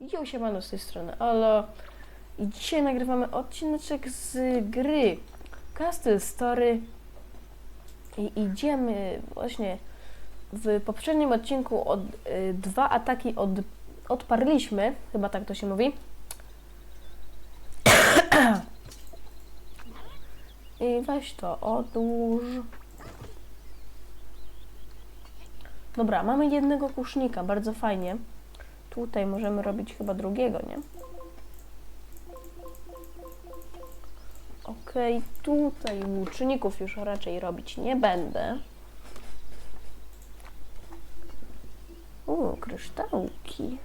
Jo, siemano z tej strony Olo i dzisiaj nagrywamy odcineczek z gry Castle Story i idziemy właśnie w poprzednim odcinku od, y, dwa ataki od, odparliśmy, chyba tak to się mówi. I weź to, odłóż. Dobra, mamy jednego kusznika, bardzo fajnie. Tutaj możemy robić chyba drugiego, nie? Okej, tutaj łuczników już raczej robić nie będę. U, kryształki.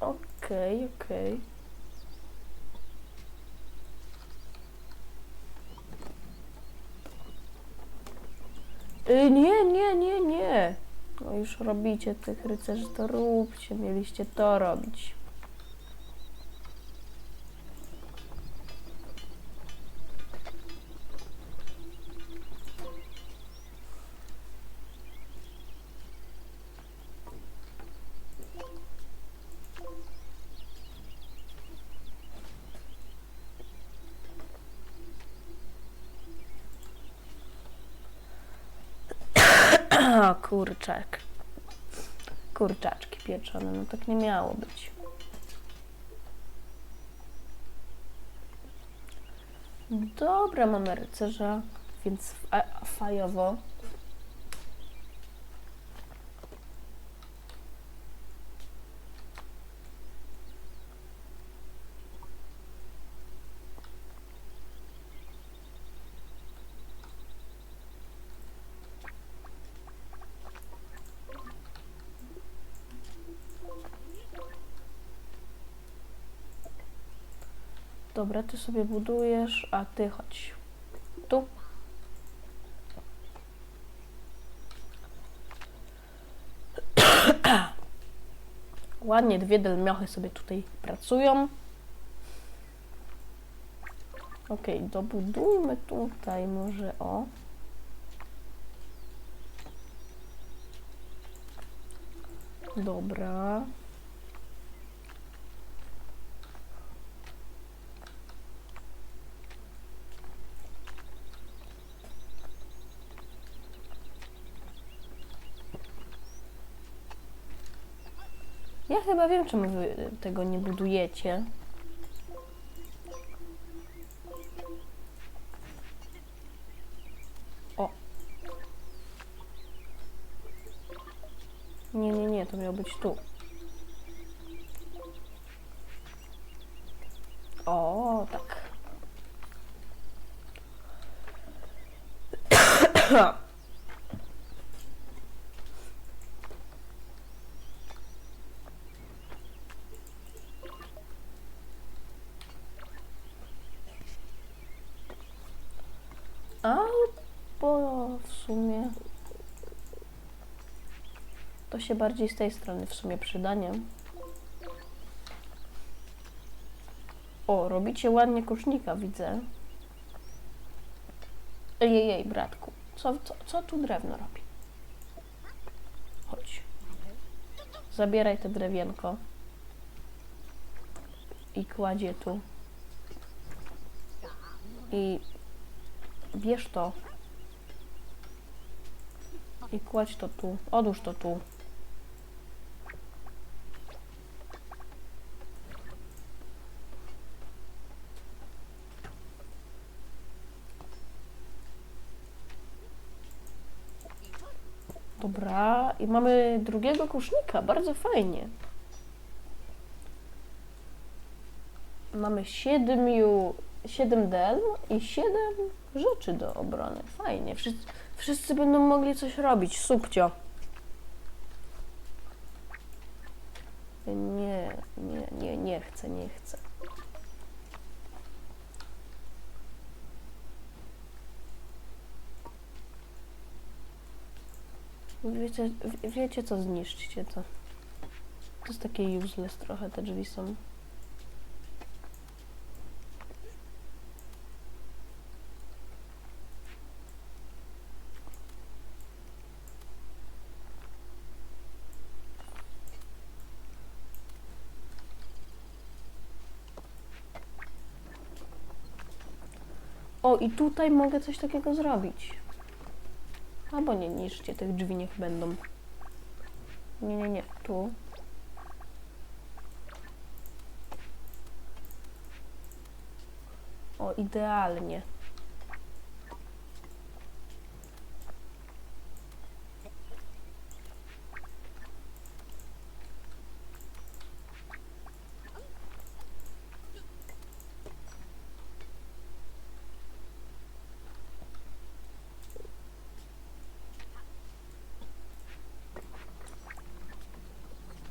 Okej, okej. Y, nie, nie, nie, nie. No już robicie tych rycerzy, to róbcie, mieliście to robić. Kurczak. Kurczaczki pieczone, no tak nie miało być. Dobra, mamy rycerza, więc fa- fajowo. Dobra, ty sobie budujesz, a ty chodź. Tu. Ładnie dwie delmiochy sobie tutaj pracują. Ok, dobudujmy tutaj może o. Dobra. Chyba wiem, czemu wy tego nie budujecie. O. Nie, nie, nie, to miało być tu. O, tak. Albo w sumie to się bardziej z tej strony w sumie przyda, nie? O, robicie ładnie kusznika, widzę. Ej, jej, bratku, co, co, co tu drewno robi? Chodź. Zabieraj te drewienko. I kładzie tu. I bierz to. I kładź to tu. Odłóż to tu. Dobra, i mamy drugiego kusznika, bardzo fajnie. Mamy siedmiu, siedem delm i siedem rzeczy do obrony. Fajnie, wszyscy, wszyscy będą mogli coś robić, subcio. Nie, nie, nie, nie chcę, nie chcę. Wiecie, wiecie co, zniszczcie to. To jest takie useless trochę, te drzwi są. O, i tutaj mogę coś takiego zrobić. Albo nie niszcie tych drzwi, niech będą. Nie, nie, nie, tu. O, idealnie.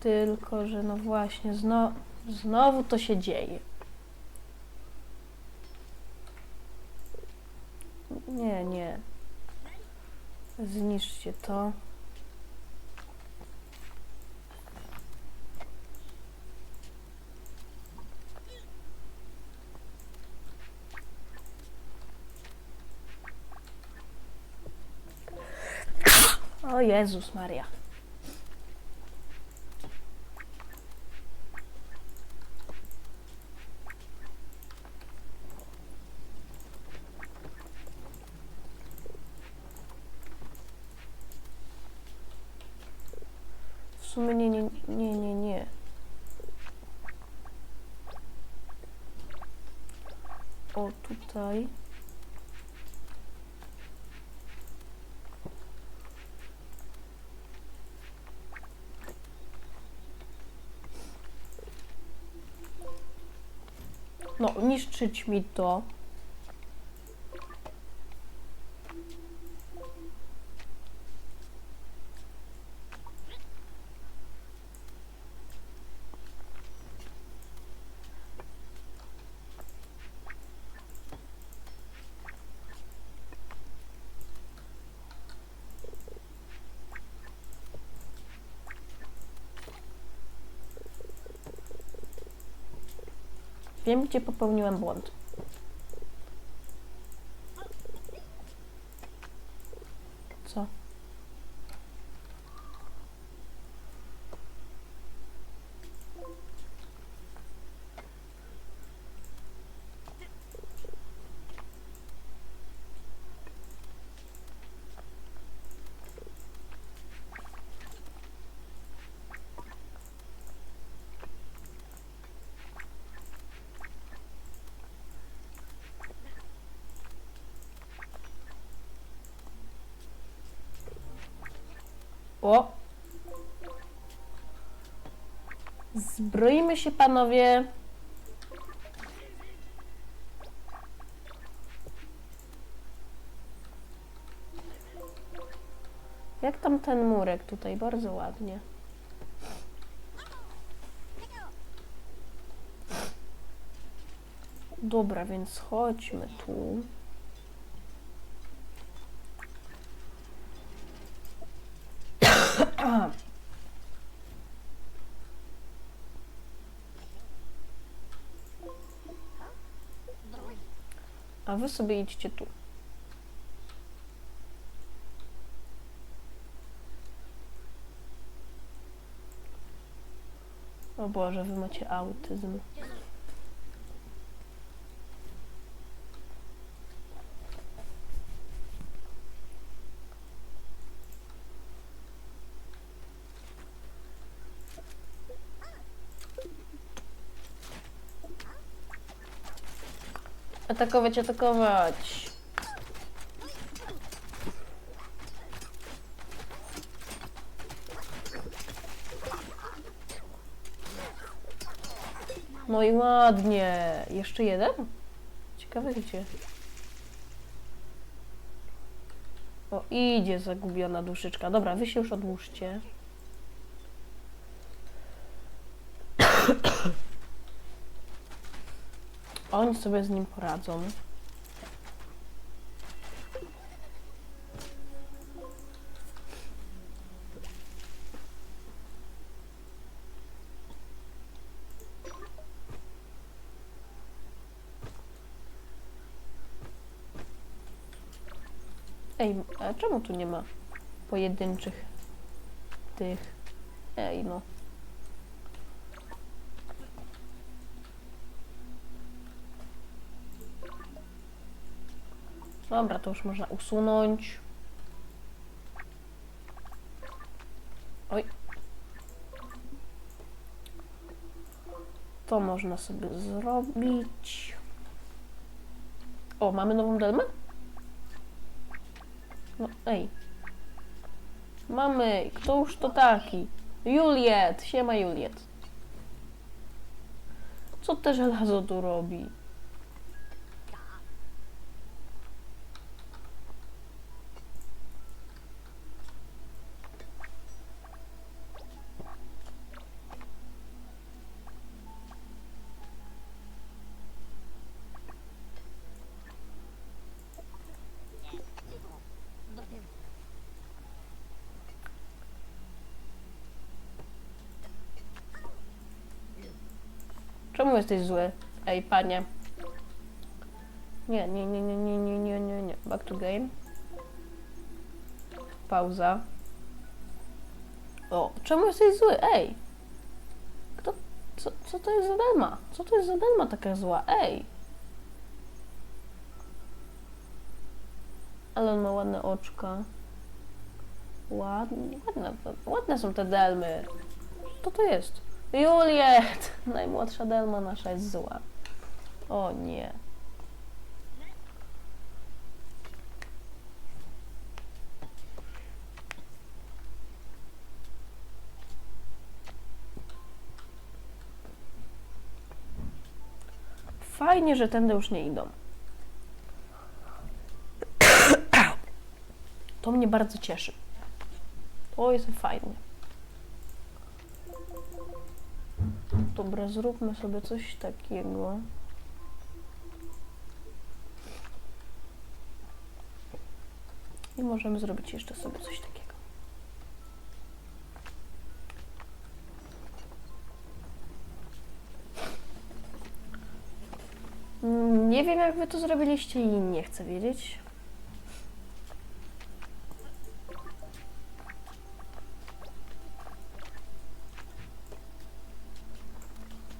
Tylko, że no właśnie, zno, znowu to się dzieje. Nie, nie. Zniszczcie to. O Jezus Maria. W sumie nie, nie, nie, nie, nie. O, tutaj. No, niszczyć mi to. Gdzie popełniłem błąd. Co? O! Zbroimy się, panowie. Jak tam ten murek tutaj? Bardzo ładnie. Dobra, więc chodźmy tu. A wy sobie idźcie tu. O Boże, wy macie autyzm. Atakować, atakować. No i ładnie. Jeszcze jeden? Ciekawe gdzie. O, idzie zagubiona duszyczka. Dobra, wy się już odłóżcie. Oni sobie z nim poradzą. Ej, a czemu tu nie ma pojedynczych tych? Ej, no. Dobra, to już można usunąć. Oj. To można sobie zrobić. O, mamy nową delmę? No, ej. Mamy, kto już to taki? Juliet, siema Juliet. Co te żelazo tu robi? Czemu jesteś zły? Ej, panie. Nie, nie, nie, nie, nie, nie, nie, nie, nie. Back to game. Pauza. O, czemu jesteś zły? Ej! Kto, co, co to jest za delma? Co to jest za delma taka zła? Ej! Ale on ma ładne oczka. Ładne, ładne, ładne są te delmy. Co to jest? Juliet! Najmłodsza Delma nasza jest zła. O nie. Fajnie, że tędy już nie idą. To mnie bardzo cieszy. To jest fajnie. Dobra, zróbmy sobie coś takiego. I możemy zrobić jeszcze sobie coś takiego. Mm, Nie wiem, jak wy to zrobiliście i nie chcę wiedzieć.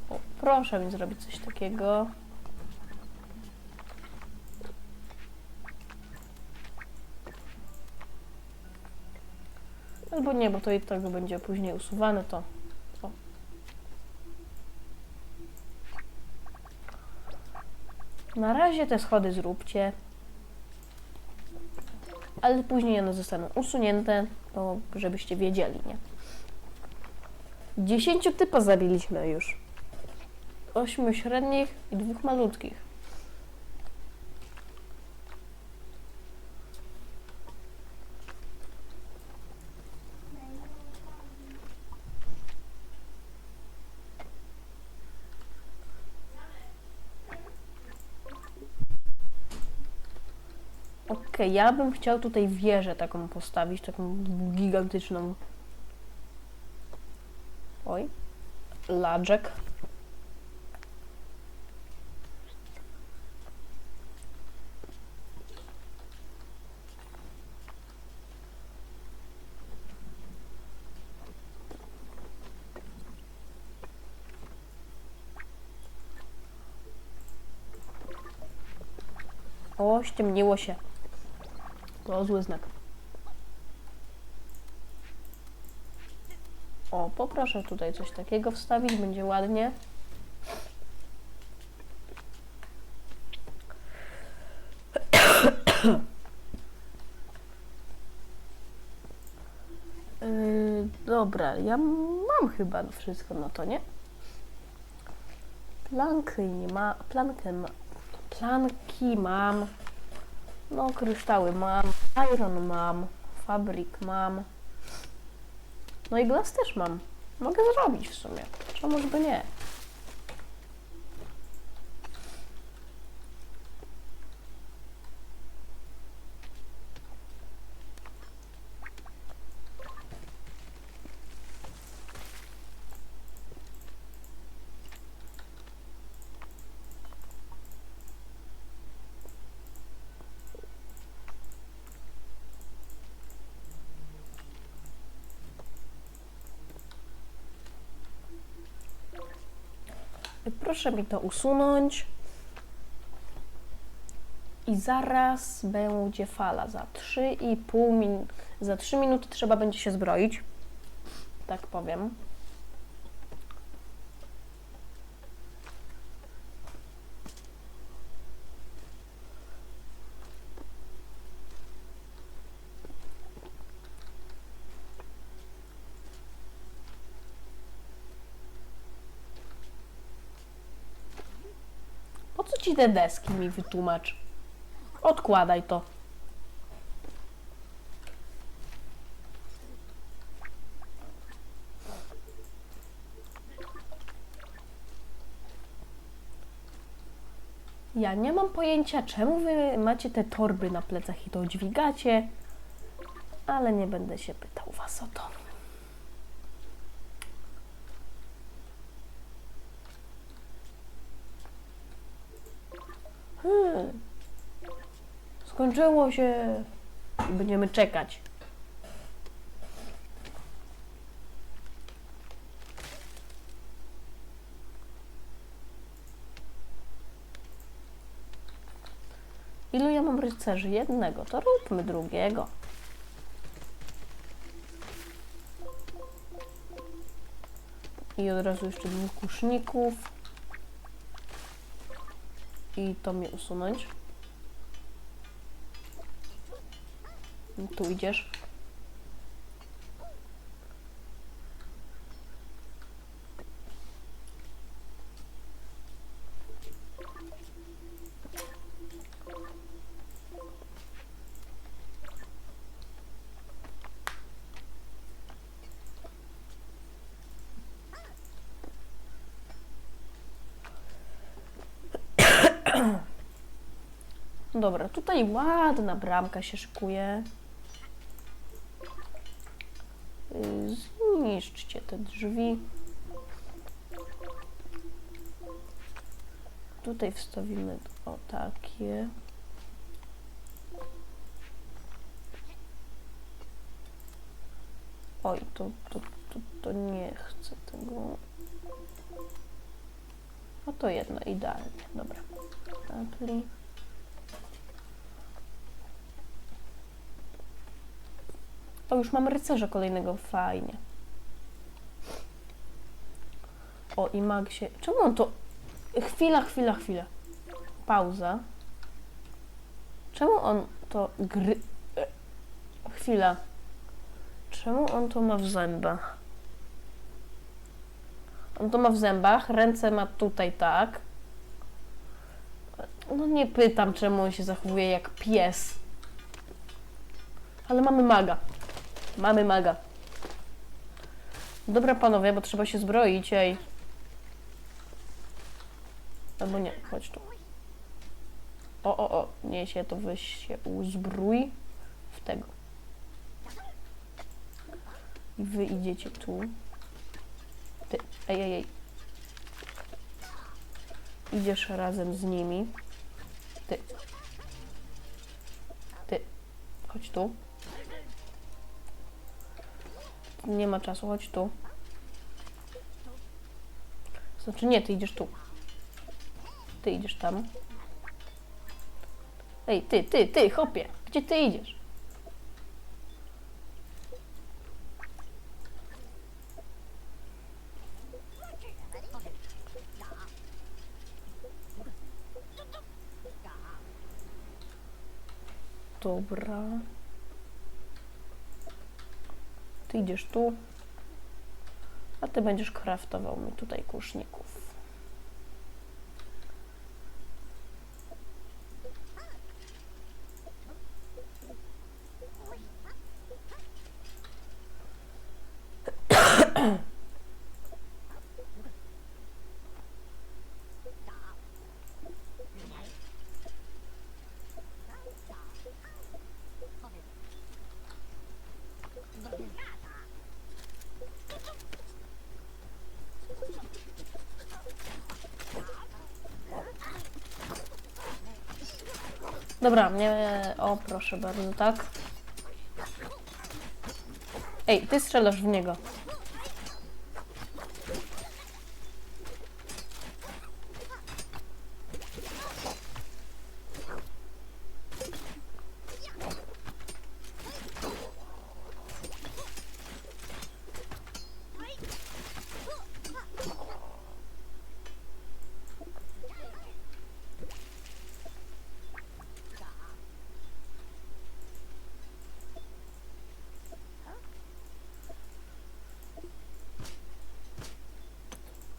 O, proszę mi zrobić coś takiego. Albo nie, bo to i tak będzie później usuwane, to... O. Na razie te schody zróbcie. Ale później one zostaną usunięte, to żebyście wiedzieli, nie? Dziesięciu typa zabiliśmy już. Ośmiu średnich i dwóch malutkich. Okej, ja bym chciał tutaj wieżę taką postawić, taką gigantyczną. Oj. Ladżek. O, ściemniło się. To zły znak. O, poproszę tutaj coś takiego wstawić, będzie ładnie. Yy, dobra, ja mam chyba wszystko na to, nie? Planki nie ma, plankę ma, planki mam. No, kryształy mam, iron mam, fabryk mam. No i glas też mam. Mogę zrobić w sumie. Czemuż by nie? Proszę mi to usunąć. I zaraz będzie fala. Za 3,5 min... Za 3 minuty trzeba będzie się zbroić. Tak powiem. Te deski mi wytłumacz? Odkładaj to. Ja nie mam pojęcia, czemu wy macie te torby na plecach i to dźwigacie, ale nie będę się pytał was o to. Skończyło się będziemy czekać. Ilu ja mam rycerzy? Jednego. To róbmy drugiego. I od razu jeszcze dwóch kuszników. I to mi usunąć. Tu idziesz. Dobra, tutaj ładna bramka się szykuje. Y, Zniszczcie te drzwi. Tutaj wstawimy o takie. Oj, to, to, to, to nie chcę tego. A to jedno, idealnie. Dobra. Apply. O, już mam rycerza kolejnego, fajnie. O, i mag się... Czemu on to... Chwila, chwila, chwila. Pauza. Czemu on to gry... Chwila. Czemu on to ma w zębach? On to ma w zębach, ręce ma tutaj tak. No nie pytam, czemu on się zachowuje jak pies. Ale mamy maga. Mamy maga. Dobra panowie, bo trzeba się zbroić, ej. Albo nie, chodź tu. O, o, o, nie się to weź się uzbrój w tego. I wy idziecie tu. Ty, ej, ej, ej. Idziesz razem z nimi. Ty. Ty. Chodź tu. Nie ma czasu, chodź tu. Znaczy nie, ty idziesz tu. Ty idziesz tam. Ej, ty, ty, ty, chopie. Gdzie ty idziesz? Dobra. Ty idziesz tu. A ty będziesz kraftował mi tutaj kuszników. Dobra, nie. O, proszę bardzo, tak. Ej, ty strzelasz w niego.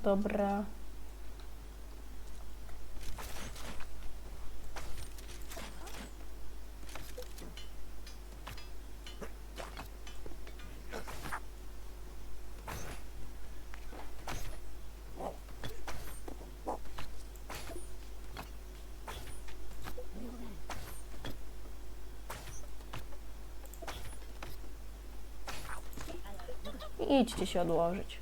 Dobra. Idźcie się odłożyć.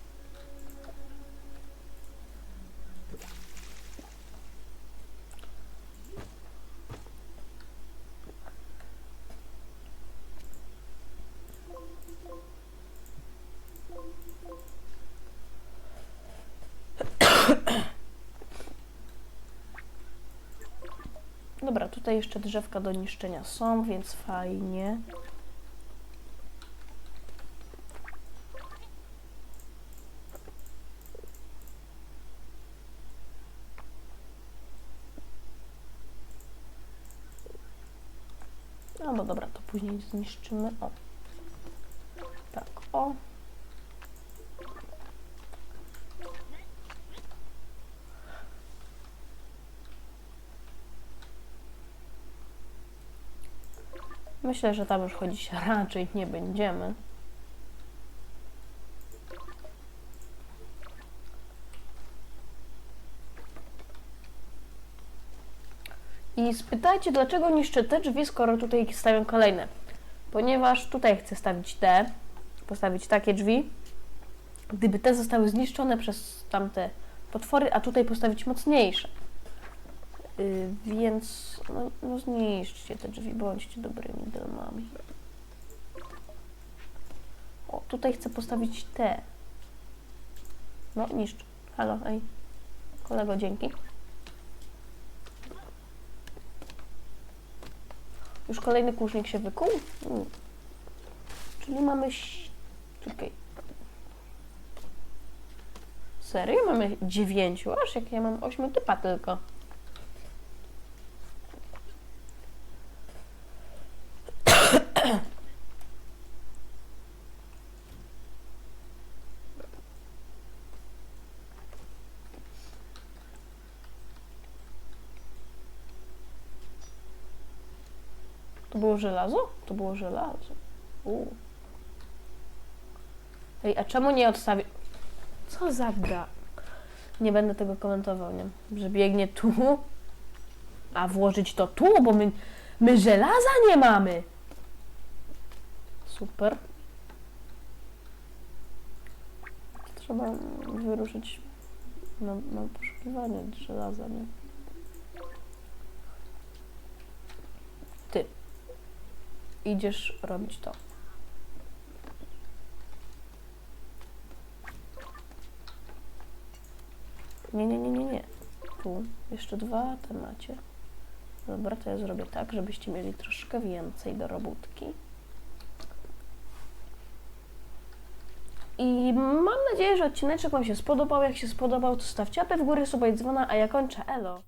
Dobra, tutaj jeszcze drzewka do niszczenia są, więc fajnie. No bo dobra, to później zniszczymy. O. Tak, o. Myślę, że tam już chodzić raczej nie będziemy. I spytajcie, dlaczego niszczę te drzwi, skoro tutaj stawiam kolejne. Ponieważ tutaj chcę stawić te, postawić takie drzwi. Gdyby te zostały zniszczone przez tamte potwory, a tutaj postawić mocniejsze. Yy, więc no, no zniszczcie te drzwi, bądźcie dobrymi domami. O, tutaj chcę postawić te. No, niszcz. Halo, ej. Kolego, dzięki. Już kolejny kłusznik się wykuł? Czyli mamy... Czekaj. Serio? Mamy dziewięciu? Aż jak ja mam ośmiu typa tylko. To było żelazo? To było żelazo. U. Ej, a czemu nie odstawi... Co za gra? Nie będę tego komentował, nie? Że biegnie tu, a włożyć to tu, bo my, my żelaza nie mamy. Super. Trzeba wyruszyć na, na poszukiwanie żelaza, nie? Ty. Idziesz robić to. Nie, nie, nie, nie, nie. Tu jeszcze dwa te macie. Dobra, to ja zrobię tak, żebyście mieli troszkę więcej do robótki. I mam nadzieję, że odcineczek Wam się spodobał. Jak się spodobał, to stawcie łapę w górę, suba i dzwona, a ja kończę. Elo!